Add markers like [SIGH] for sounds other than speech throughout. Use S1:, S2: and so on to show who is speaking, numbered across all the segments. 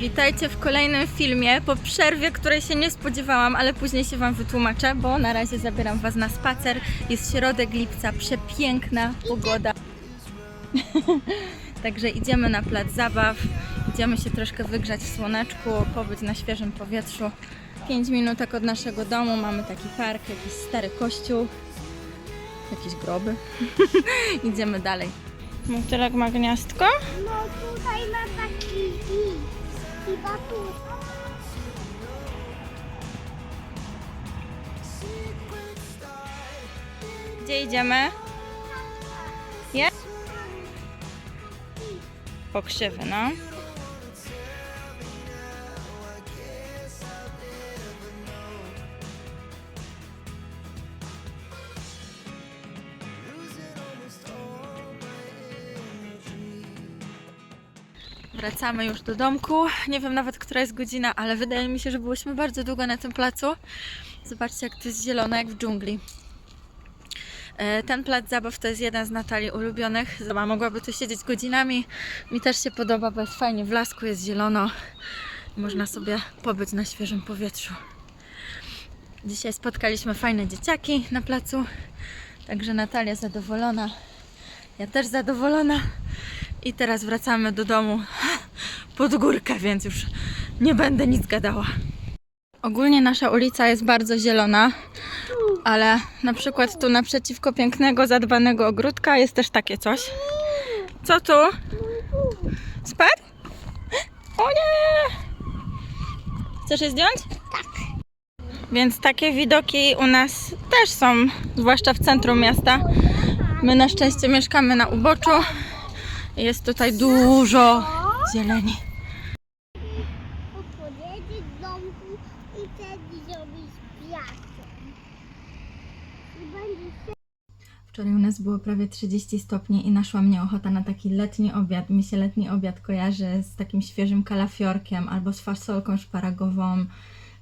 S1: Witajcie w kolejnym filmie po przerwie, której się nie spodziewałam, ale później się Wam wytłumaczę, bo na razie zabieram Was na spacer. Jest środek lipca, przepiękna pogoda. [LAUGHS] Także idziemy na plac zabaw, idziemy się troszkę wygrzać w słoneczku, pobyć na świeżym powietrzu. 5 minutek od naszego domu mamy taki park, jakiś stary kościół, jakieś groby. [LAUGHS] idziemy dalej. Motylek ma gniazdko?
S2: No tutaj ma taki. Chyba tu.
S1: Gdzie idziemy? Je? Po krzywy, no. Wracamy już do domku. Nie wiem nawet, która jest godzina, ale wydaje mi się, że byłyśmy bardzo długo na tym placu. Zobaczcie, jak to jest zielone, jak w dżungli. E, Ten plac zabaw to jest jeden z Natalii ulubionych. Zobacz, mogłaby tu siedzieć godzinami. Mi też się podoba, bo jest fajnie w lasku, jest zielono. Można sobie pobyć na świeżym powietrzu. Dzisiaj spotkaliśmy fajne dzieciaki na placu. Także Natalia zadowolona. Ja też zadowolona. I teraz wracamy do domu pod górkę, więc już nie będę nic gadała. Ogólnie nasza ulica jest bardzo zielona, ale na przykład tu naprzeciwko pięknego, zadbanego ogródka jest też takie coś. Co tu? Spadł? O nie! Chcesz je zdjąć? Tak. Więc takie widoki u nas też są, zwłaszcza w centrum miasta. My na szczęście mieszkamy na uboczu. Jest tutaj dużo zieleni.
S2: Opowiedzieć domku i wtedy zrobić piasem. I będzie się...
S1: Wczoraj u nas było prawie 30 stopni i naszła mnie ochota na taki letni obiad. Mi się letni obiad kojarzy z takim świeżym kalafiorkiem albo z fasolką szparagową,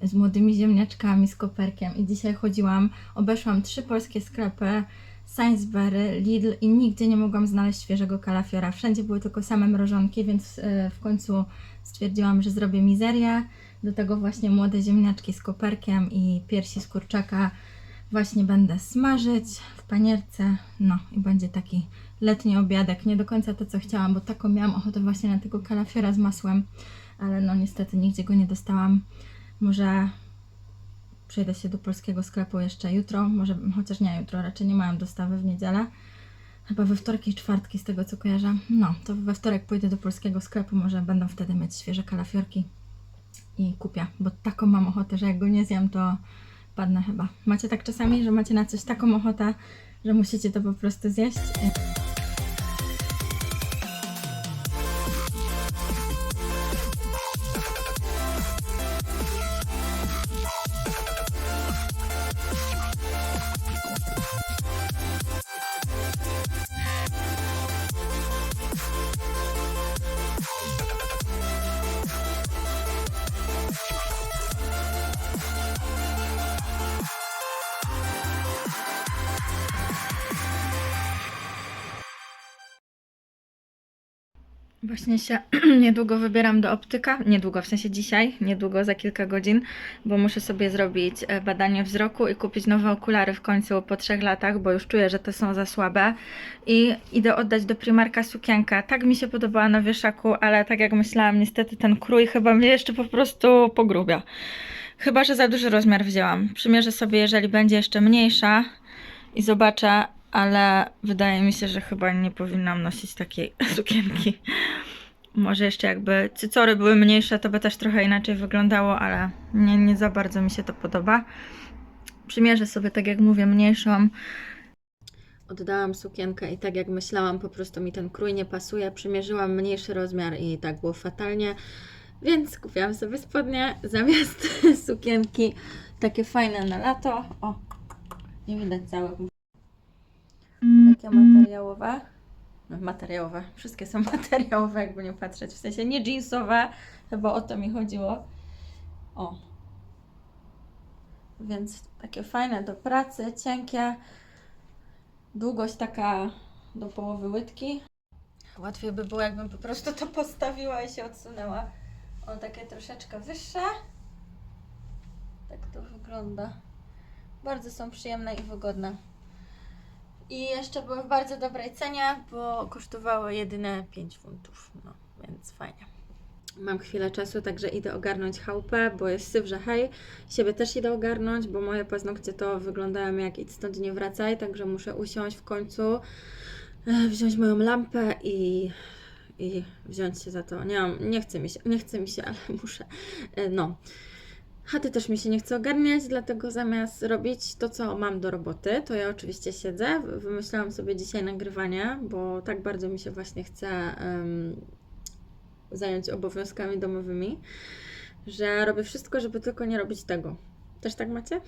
S1: z młodymi ziemniaczkami, z koperkiem. I dzisiaj chodziłam, obeszłam trzy polskie sklepy, Sainsbury, Lidl i nigdzie nie mogłam znaleźć świeżego kalafiora. Wszędzie były tylko same mrożonki, więc e, w końcu stwierdziłam, że zrobię mizerię. Do tego właśnie młode ziemniaczki z koperkiem i piersi z kurczaka właśnie będę smażyć w panierce. No i będzie taki letni obiadek. Nie do końca to, co chciałam, bo taką miałam ochotę właśnie na tego kalafiora z masłem, ale no niestety nigdzie go nie dostałam. Może przejdę się do polskiego sklepu jeszcze jutro, może chociaż nie jutro, raczej nie mają dostawy w niedzielę. Chyba we wtorki i czwartki z tego co kojarzę. No, to we wtorek pójdę do polskiego sklepu, może będą wtedy mieć świeże kalafiorki i kupię, bo taką mam ochotę, że jak go nie zjem, to padnę chyba. Macie tak czasami, że macie na coś taką ochotę, że musicie to po prostu zjeść? Właśnie się [CLEARS THROAT] niedługo wybieram do optyka. Niedługo, w sensie dzisiaj, niedługo, za kilka godzin, bo muszę sobie zrobić e, badanie wzroku i kupić nowe okulary w końcu po trzech latach, bo już czuję, że te są za słabe. I idę oddać do Primarka sukienkę. Tak mi się podobała na wieszaku, ale tak jak myślałam, niestety ten krój chyba mnie jeszcze po prostu pogrubia. Chyba, że za duży rozmiar wzięłam. Przymierzę sobie, jeżeli będzie jeszcze mniejsza i zobaczę, ale wydaje mi się, że chyba nie powinnam nosić takiej [LAUGHS] sukienki. Może jeszcze jakby cycory były mniejsze, to by też trochę inaczej wyglądało, ale nie, nie za bardzo mi się to podoba. Przymierzę sobie, tak jak mówię, mniejszą. Oddałam sukienkę i tak jak myślałam, po prostu mi ten krój nie pasuje. Przymierzyłam mniejszy rozmiar i tak było fatalnie. Więc kupiłam sobie spodnie zamiast [LAUGHS] sukienki. Takie fajne na lato. O, nie widać całych takie materiałowe. No, materiałowe. Wszystkie są [LAUGHS] materiałowe, jakby nie patrzeć. W sensie nie jeansowe, chyba o to mi chodziło. O. Więc takie fajne do pracy, cienkie. Długość taka do połowy łydki. Łatwiej by było, jakbym po prostu to postawiła i się odsunęła O, takie troszeczkę wyższe. Tak to wygląda. Bardzo są przyjemne i wygodne. I jeszcze były w bardzo dobrej cenie, bo kosztowały jedyne 5 funtów. No, więc fajnie. Mam chwilę czasu, także idę ogarnąć chałupę, bo jest syf, że hej. Siebie też idę ogarnąć, bo moje paznokcie to wyglądają jak idź stąd nie wracaj, także muszę usiąść w końcu, e, wziąć moją lampę i, i wziąć się za to. Nie, mam, nie chce mi się, nie chce mi się, ale [LAUGHS] muszę. E, No. Chaty też mi się nie chce ogarniać, dlatego zamiast robić to, co mam do roboty, to ja oczywiście siedzę. Wymyślałam sobie dzisiaj nagrywanie, bo tak bardzo mi się właśnie chce em, zająć obowiązkami domowymi, że robię wszystko, żeby tylko nie robić tego. Też tak macie?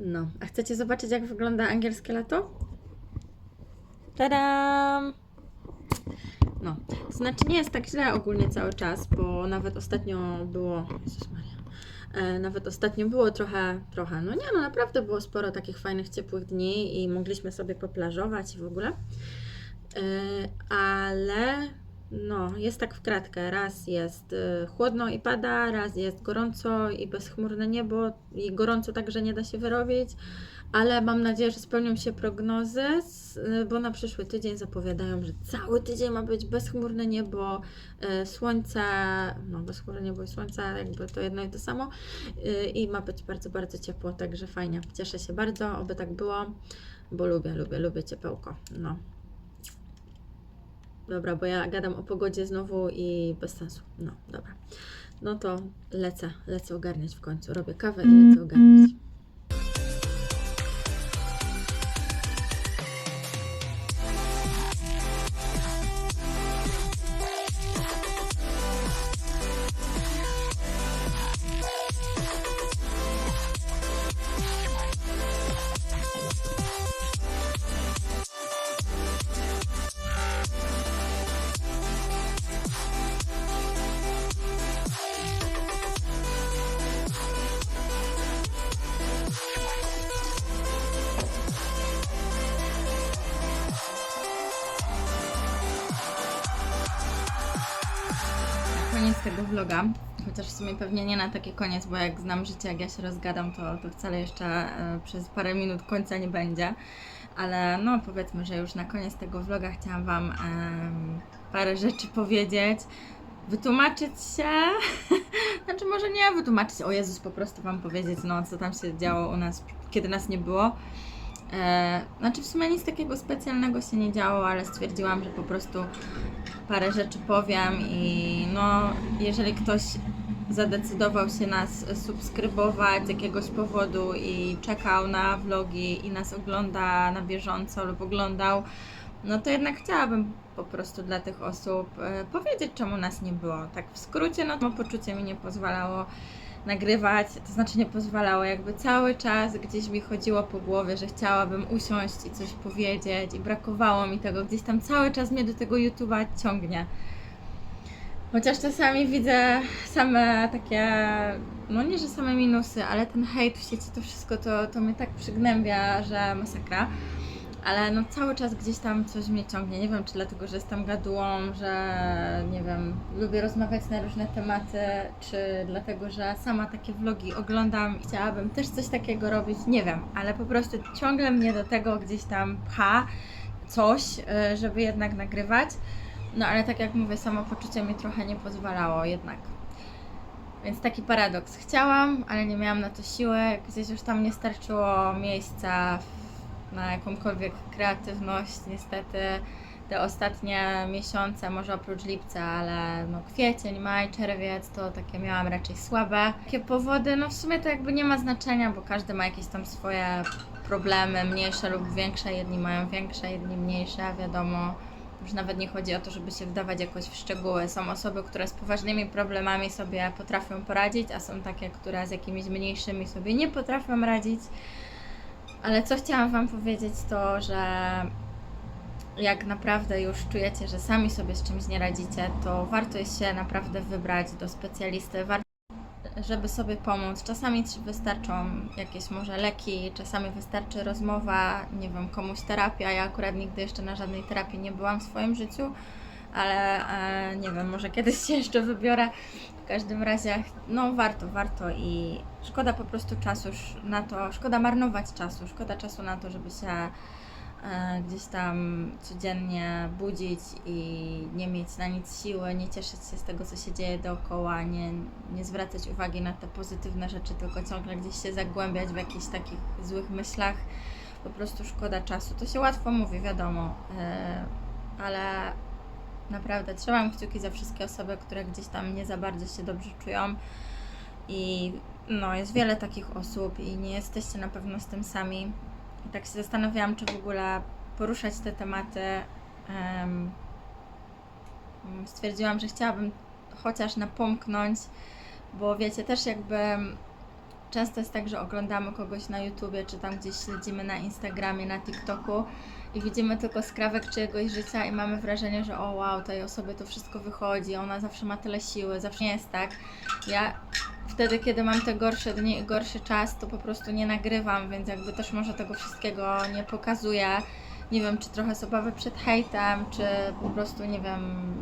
S1: No. A chcecie zobaczyć, jak wygląda angielskie lato? Tadam! No, to znaczy nie jest tak źle ogólnie cały czas, bo nawet ostatnio było. Jezus Maria. E, nawet ostatnio było trochę, trochę, no nie, no naprawdę było sporo takich fajnych, ciepłych dni i mogliśmy sobie poplażować i w ogóle. E, ale no, jest tak w kratkę. Raz jest e, chłodno i pada, raz jest gorąco i bezchmurne niebo i gorąco tak, że nie da się wyrobić. Ale mam nadzieję, że spełnią się prognozy, bo na przyszły tydzień zapowiadają, że cały tydzień ma być bezchmurne niebo, e, słońce, no bezchmurne niebo i słońce, jakby to jedno i to samo. Y, I ma być bardzo, bardzo ciepło, także fajnie. Cieszę się bardzo, oby tak było, bo lubię, lubię, lubię ciepełko. No. Dobra, bo ja gadam o pogodzie znowu i bez sensu. No, dobra. No to lecę, lecę ogarniać w końcu. Robię kawę i lecę ogarniać. Tego vloga. Chociaż w sumie pewnie nie na taki koniec, bo jak znam życie, jak ja się rozgadam, to, to wcale jeszcze e, przez parę minut końca nie będzie. Ale no powiedzmy, że już na koniec tego vloga chciałam Wam parę rzeczy powiedzieć. Wytłumaczyć się, [LAUGHS] znaczy może nie wytłumaczyć, o Jezus, po prostu Wam powiedzieć, no co tam się działo u nas, kiedy nas nie było. E, znaczy w sumie nic takiego specjalnego się nie działo, ale stwierdziłam, że po prostu parę rzeczy powiem i no, jeżeli ktoś zadecydował się nas subskrybować z jakiegoś powodu i czekał na vlogi i nas ogląda na bieżąco lub oglądał, no to jednak chciałabym po prostu dla tych osób e, powiedzieć, czemu nas nie było. Tak w skrócie, no to poczucie mi nie pozwalało nagrywać, to znaczy nie pozwalało, jakby cały czas gdzieś mi chodziło po głowie, że chciałabym usiąść i coś powiedzieć i brakowało mi tego, gdzieś tam cały czas mnie do tego YouTube'a ciągnie. Chociaż czasami widzę same takie, no nie, że same minusy, ale ten hejt w sieci, to wszystko to, to mnie tak przygnębia, że masakra. Ale no cały czas gdzieś tam coś mnie ciągnie. Nie wiem, czy dlatego, że jestem gadułą, że nie wiem, lubię rozmawiać na różne tematy, czy dlatego, że sama takie vlogi oglądam i chciałabym też coś takiego robić. Nie wiem, ale po prostu ciągle mnie do tego gdzieś tam pcha coś, y, żeby jednak nagrywać. No ale tak jak mówię, samopoczucie mi trochę nie pozwalało jednak. Więc taki paradoks. Chciałam, ale nie miałam na to siły. Gdzieś już tam nie starczyło miejsca w- na jakąkolwiek kreatywność. Niestety te ostatnie miesiące, może oprócz lipca, ale no kwiecień, maj, czerwiec to takie miałam raczej słabe. Takie powody, no w sumie to jakby nie ma znaczenia, bo każdy ma jakieś tam swoje problemy, mniejsze lub większe. Jedni mają większe, jedni mniejsze, wiadomo. Już nawet nie chodzi o to, żeby się wdawać jakoś w szczegóły. Są osoby, które z poważnymi problemami sobie potrafią poradzić, a są takie, które z jakimiś mniejszymi sobie nie potrafią radzić. Ale co chciałam Wam powiedzieć, to że jak naprawdę już czujecie, że sami sobie z czymś nie radzicie, to warto jest się naprawdę wybrać do specjalisty. Warto żeby sobie pomóc. Czasami wystarczą jakieś może leki, czasami wystarczy rozmowa, nie wiem, komuś terapia. Ja akurat nigdy jeszcze na żadnej terapii nie byłam w swoim życiu, ale e, nie wiem, może kiedyś się jeszcze wybiorę. W każdym razie, no warto, warto i szkoda po prostu czasu na to, szkoda marnować czasu, szkoda czasu na to, żeby się e, gdzieś tam codziennie budzić i nie mieć na nic siły, nie cieszyć się z tego, co się dzieje dookoła, nie, nie zwracać uwagi na te pozytywne rzeczy, tylko ciągle gdzieś się zagłębiać w jakichś takich złych myślach. Po prostu szkoda czasu. To się łatwo mówi, wiadomo, e, ale naprawdę trzymam kciuki za wszystkie osoby, które gdzieś tam nie za bardzo się dobrze czują. I no, jest wiele takich osób i nie jesteście na pewno z tym sami. I tak się zastanawiałam, czy w ogóle poruszać te tematy. Em, mm, stwierdziłam, że chciałabym chociaż napomknąć, bo wiecie, też jakby często jest tak, że oglądamy kogoś na YouTubie, czy tam gdzieś śledzimy na Instagramie, na TikToku i widzimy tylko skrawek czyjegoś życia i mamy wrażenie, że o wow, tej osobie to wszystko wychodzi, ona zawsze ma tyle siły, zawsze nie jest tak. Ja wtedy, kiedy mam te gorsze dni i gorszy czas, to po prostu nie nagrywam, więc jakby też może tego wszystkiego nie pokazuję. Nie wiem, czy trochę z obawy przed hejtem, czy po prostu, nie wiem,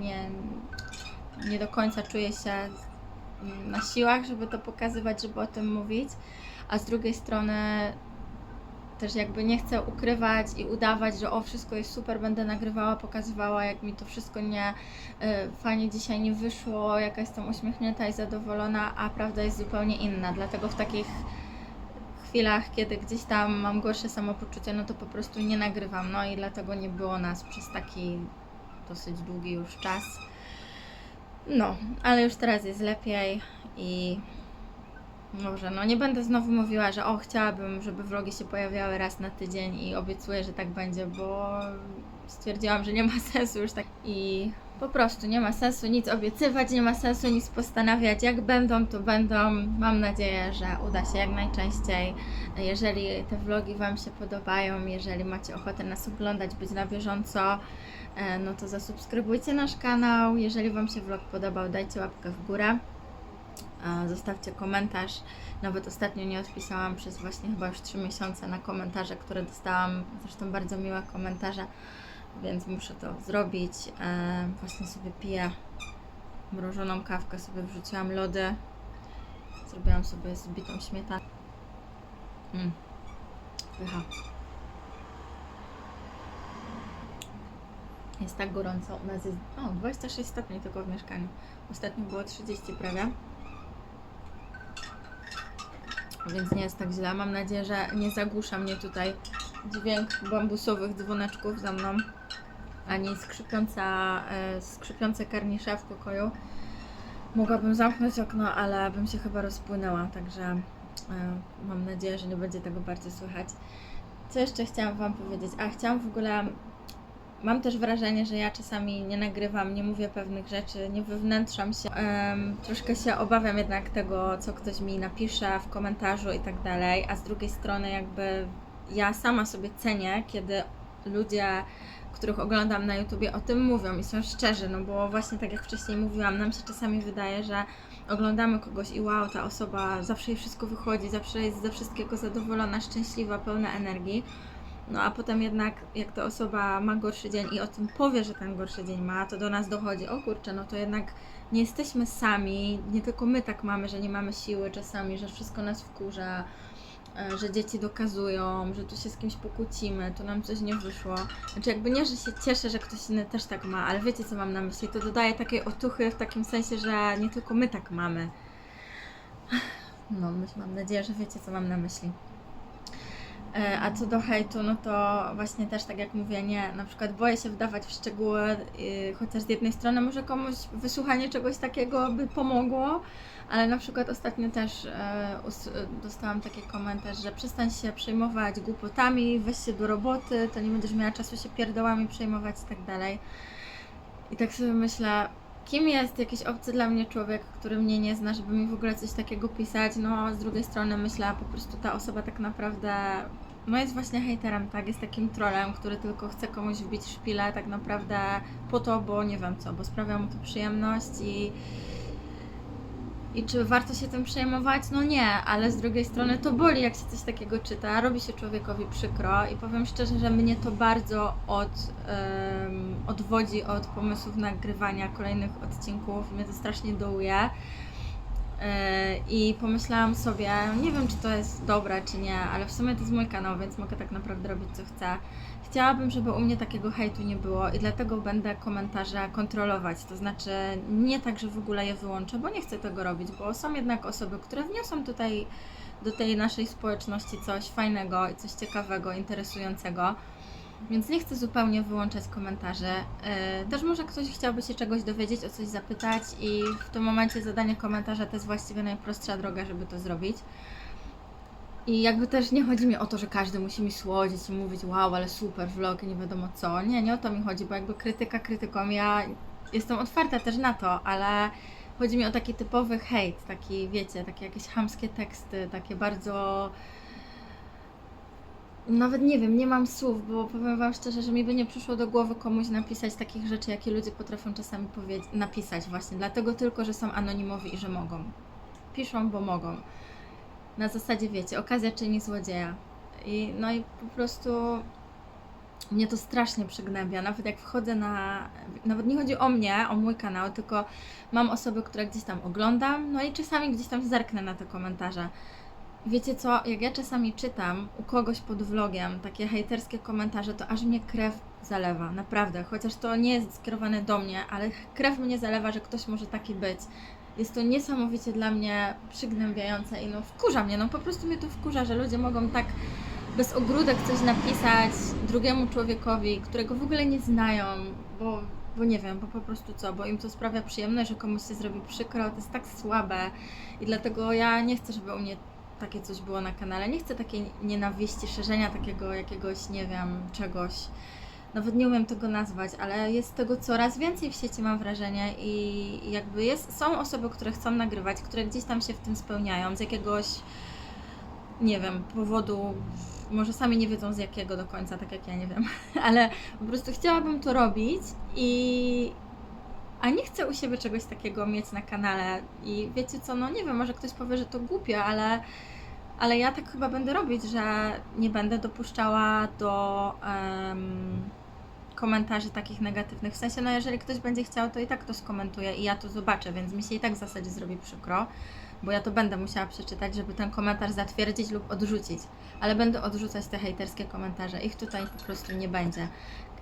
S1: nie, nie do końca czuję się na siłach, żeby to pokazywać, żeby o tym mówić, a z drugiej strony też jakby nie chcę ukrywać i udawać, że o wszystko jest super, będę nagrywała, pokazywała, jak mi to wszystko nie y, fajnie dzisiaj nie wyszło, jaka jestem uśmiechnięta i zadowolona, a prawda jest zupełnie inna. Dlatego w takich chwilach, kiedy gdzieś tam mam gorsze samopoczucie, no to po prostu nie nagrywam. No i dlatego nie było nas przez taki dosyć długi już czas. No, ale już teraz jest lepiej i może, no nie będę znowu mówiła, że o, chciałabym, żeby vlogi się pojawiały raz na tydzień i obiecuję, że tak będzie, bo stwierdziłam, że nie ma [LAUGHS] sensu już tak i po prostu nie ma sensu nic obiecywać, nie ma sensu nic postanawiać. Jak będą, to będą. Mam nadzieję, że uda się jak najczęściej. Jeżeli te vlogi Wam się podobają, jeżeli macie ochotę nas oglądać, być na bieżąco, e, no to zasubskrybujcie nasz kanał. Jeżeli Wam się vlog podobał, dajcie łapkę w górę. Zostawcie komentarz. Nawet ostatnio nie odpisałam przez właśnie chyba już 3 miesiące na komentarze, które dostałam. Zresztą bardzo miłe komentarze, więc muszę to zrobić. E, Właśnie sobie piję mrożoną kawkę, sobie wrzuciłam lody. Zrobiłam sobie zbitą śmietanę. Mm. Pycha. Jest tak gorąco. U nas jest o, 26 stopni tylko w mieszkaniu. Ostatnio było 30 prawie. Więc nie jest tak źle. Mam nadzieję, że nie zagłusza mnie tutaj dźwięk bambusowych dzwoneczków za mną, ani skrzypiąca, e, skrzypiące karnisze w pokoju. Mogłabym zamknąć okno, ale bym się chyba rozpłynęła, także e, mam nadzieję, że nie będzie tego bardzo słychać. Co jeszcze chciałam Wam powiedzieć? A chciałam w ogóle Mam też wrażenie, że ja czasami nie nagrywam, nie mówię pewnych rzeczy, nie wewnętrzam się. Em, troszkę się obawiam jednak tego, co ktoś mi napisze w komentarzu i tak dalej, a z drugiej strony jakby ja sama sobie cenię, kiedy ludzie, których oglądam na YouTubie o tym mówią i są szczerzy, no bo właśnie tak jak wcześniej mówiłam, nam się czasami wydaje, że oglądamy kogoś i wow, ta osoba zawsze jej wszystko wychodzi, zawsze jest ze wszystkiego zadowolona, szczęśliwa, pełna energii. No a potem jednak, jak ta osoba ma gorszy dzień i o tym powie, że ten gorszy dzień ma, to do nas dochodzi, o kurczę, no to jednak nie jesteśmy sami, nie tylko my tak mamy, że nie mamy siły czasami, że wszystko nas wkurza, e, że dzieci dokazują, że tu się z kimś pokłócimy, tu nam coś nie wyszło. Znaczy jakby nie, że się cieszę, że ktoś inny też tak ma, ale wiecie co mam na myśli, to dodaje takiej otuchy w takim sensie, że nie tylko my tak mamy. No, myśl, mam nadzieję, że wiecie co mam na myśli. E, A co do hejtu, no to właśnie też tak jak mówię, nie, na przykład boję się wdawać w szczegóły, yy, chociaż z jednej strony może komuś wysłuchanie czegoś takiego by pomogło, ale na przykład ostatnio też e, dostałam taki komentarz, że przestań się przejmować głupotami, weź się do roboty, to nie będziesz miała czasu się pierdołami przejmować i tak dalej. I tak sobie myślę, kim jest jakiś obcy dla mnie człowiek, który mnie nie zna, żeby mi w ogóle coś takiego pisać. No, z drugiej strony myślę, po prostu ta osoba tak naprawdę, no jest właśnie hejterem, tak? Jest takim trolem, który tylko chce komuś wbić szpilę tak naprawdę po to, bo nie wiem co, bo sprawia mu to przyjemność i I czy warto się tym przejmować? No nie, ale z drugiej strony to boli, jak się coś takiego czyta, robi się człowiekowi przykro i powiem szczerze, że mnie to bardzo od, em, odwodzi od pomysłów nagrywania kolejnych odcinków, mnie to strasznie dołuje. E, I pomyślałam sobie, nie wiem czy to jest dobre czy nie, ale w sumie to jest mój kanał, więc mogę tak naprawdę robić co chcę. Chciałabym, żeby u mnie takiego hejtu nie było i dlatego będę komentarze kontrolować. To znaczy nie tak, że w ogóle je wyłączę, bo nie chcę tego robić, bo są jednak osoby, które wniosą tutaj do tej naszej społeczności coś fajnego i coś ciekawego, interesującego. Więc nie chcę zupełnie wyłączać komentarzy. Yy, Też może ktoś chciałby się czegoś dowiedzieć, o coś zapytać i w tym momencie zadanie komentarza to jest właściwie najprostsza droga, żeby to zrobić. I jakby też nie chodzi mi o to, że każdy musi mi słodzić i mówić wow, ale super vlog i nie wiadomo co. Nie, nie o to mi chodzi, bo jakby krytyka krytyką, ja jestem otwarta też na to, ale chodzi mi o taki typowy hejt, taki wiecie, takie jakieś chamskie teksty, takie bardzo... Nawet nie wiem, nie mam słów, bo powiem Wam szczerze, że mi by nie przyszło do głowy komuś napisać takich rzeczy, jakie ludzie potrafią czasami napisać właśnie, dlatego tylko, że są anonimowi i że mogą. Piszą, bo mogą na zasadzie, wiecie, okazja czyni złodzieja. I, no i po prostu mnie to strasznie przygnębia. Nawet jak wchodzę na. Nawet nie chodzi o mnie, o mój kanał, tylko mam osoby, które gdzieś tam oglądam, no i czasami gdzieś tam zerknę na te komentarze. Wiecie co, jak ja czasami czytam u kogoś pod vlogiem takie hejterskie komentarze, to aż mnie krew zalewa, naprawdę. Chociaż to nie jest skierowane do mnie, ale krew mnie zalewa, że ktoś może taki być. Jest to niesamowicie dla mnie przygnębiające i no wkurza mnie, no po prostu mnie to wkurza, że ludzie mogą tak bez ogródek coś napisać drugiemu człowiekowi, którego w ogóle nie znają, bo, bo nie wiem, bo po prostu co, bo im to sprawia przyjemność, że komuś się zrobi przykro, to jest tak słabe i dlatego ja nie chcę, żeby u mnie takie coś było na kanale, nie chcę takiej nienawiści, szerzenia takiego jakiegoś, nie wiem, czegoś, nawet nie umiem tego nazwać, ale jest tego coraz więcej w sieci, mam wrażenie, i jakby jest, są osoby, które chcą nagrywać, które gdzieś tam się w tym spełniają, z jakiegoś, nie wiem, powodu, może sami nie wiedzą z jakiego do końca, tak jak ja nie wiem, [LAUGHS] ale po prostu chciałabym to robić i. A nie chcę u siebie czegoś takiego mieć na kanale. I wiecie co, no nie wiem, może ktoś powie, że to głupie, ale ale ja tak chyba będę robić, że nie będę dopuszczała do em, komentarzy takich negatywnych. W sensie, no jeżeli ktoś będzie chciał, to i tak to skomentuje i ja to zobaczę, więc mi się i tak w zasadzie zrobi przykro, bo ja to będę musiała przeczytać, żeby ten komentarz zatwierdzić lub odrzucić. Ale będę odrzucać te hejterskie komentarze. Ich tutaj po prostu nie będzie.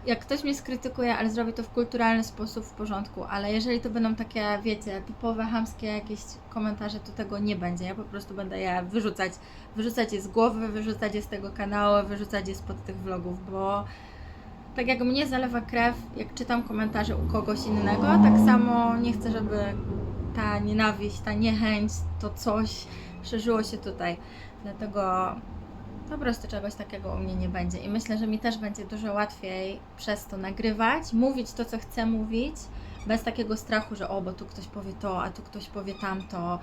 S1: Jak ktoś mnie skrytykuje, ale zrobi to w kulturalny sposób, w porządku, ale jeżeli to będą takie, wiecie, typowe, hamskie jakieś komentarze, to tego nie będzie. Ja po prostu będę je wyrzucać, wyrzucać je z głowy, wyrzucać je z tego kanału, wyrzucać je spod tych vlogów, bo tak jak mnie zalewa krew, jak czytam komentarze u kogoś innego, tak samo nie chcę, żeby ta nienawiść, ta niechęć, to coś szerzyło się tutaj. Dlatego po prostu czegoś takiego u mnie nie będzie. I myślę, że mi też będzie dużo łatwiej przez to nagrywać, mówić to, co chcę mówić, bez takiego strachu, że o, bo tu ktoś powie to, a tu ktoś powie tamto.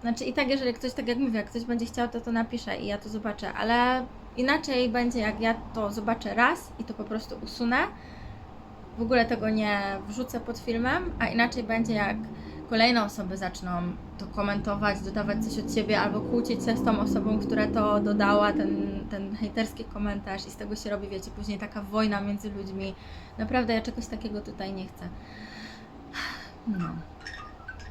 S1: Znaczy i tak, jeżeli ktoś, tak jak mówię, jak ktoś będzie chciał, to to napisze i ja to zobaczę, ale inaczej będzie, jak ja to zobaczę raz i to po prostu usunę, w ogóle tego nie wrzucę pod filmem, a inaczej będzie, jak kolejne osoby zaczną to komentować, dodawać coś od siebie albo kłócić się z tą osobą, która to dodała, ten, ten hejterski komentarz i z tego się robi, wiecie, później taka wojna między ludźmi. Naprawdę ja czegoś takiego tutaj nie chcę. No.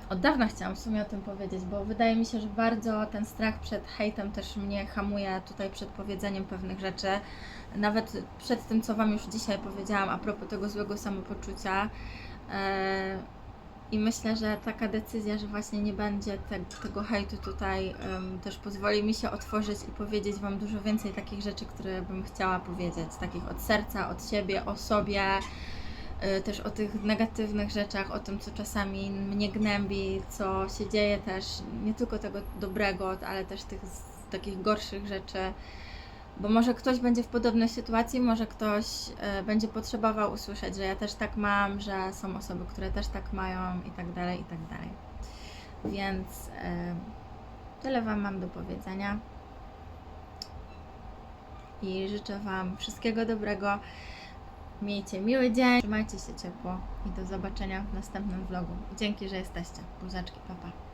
S1: Od dawna chciałam w sumie o tym powiedzieć, bo wydaje mi się, że bardzo ten strach przed hejtem też mnie hamuje tutaj przed powiedzeniem pewnych rzeczy. Nawet przed tym, co Wam już dzisiaj powiedziałam a propos tego złego samopoczucia. E, I myślę, że taka decyzja, że właśnie nie będzie te, tego hejtu tutaj, em, też pozwoli mi się otworzyć i powiedzieć Wam dużo więcej takich rzeczy, które bym chciała powiedzieć. Takich od serca, od siebie, o sobie y, też o tych negatywnych rzeczach, o tym, co czasami mnie gnębi, co się dzieje też, nie tylko tego dobrego, ale też tych z, takich gorszych rzeczy. Bo może ktoś będzie w podobnej sytuacji, może ktoś y, będzie potrzebował usłyszeć, że ja też tak mam, że są osoby, które też tak mają i tak dalej, i tak dalej. Więc y, tyle Wam mam do powiedzenia. I życzę Wam wszystkiego dobrego. Miejcie miły dzień, trzymajcie się ciepło i do zobaczenia w następnym vlogu. Dzięki, że jesteście. Buziaczki, papa.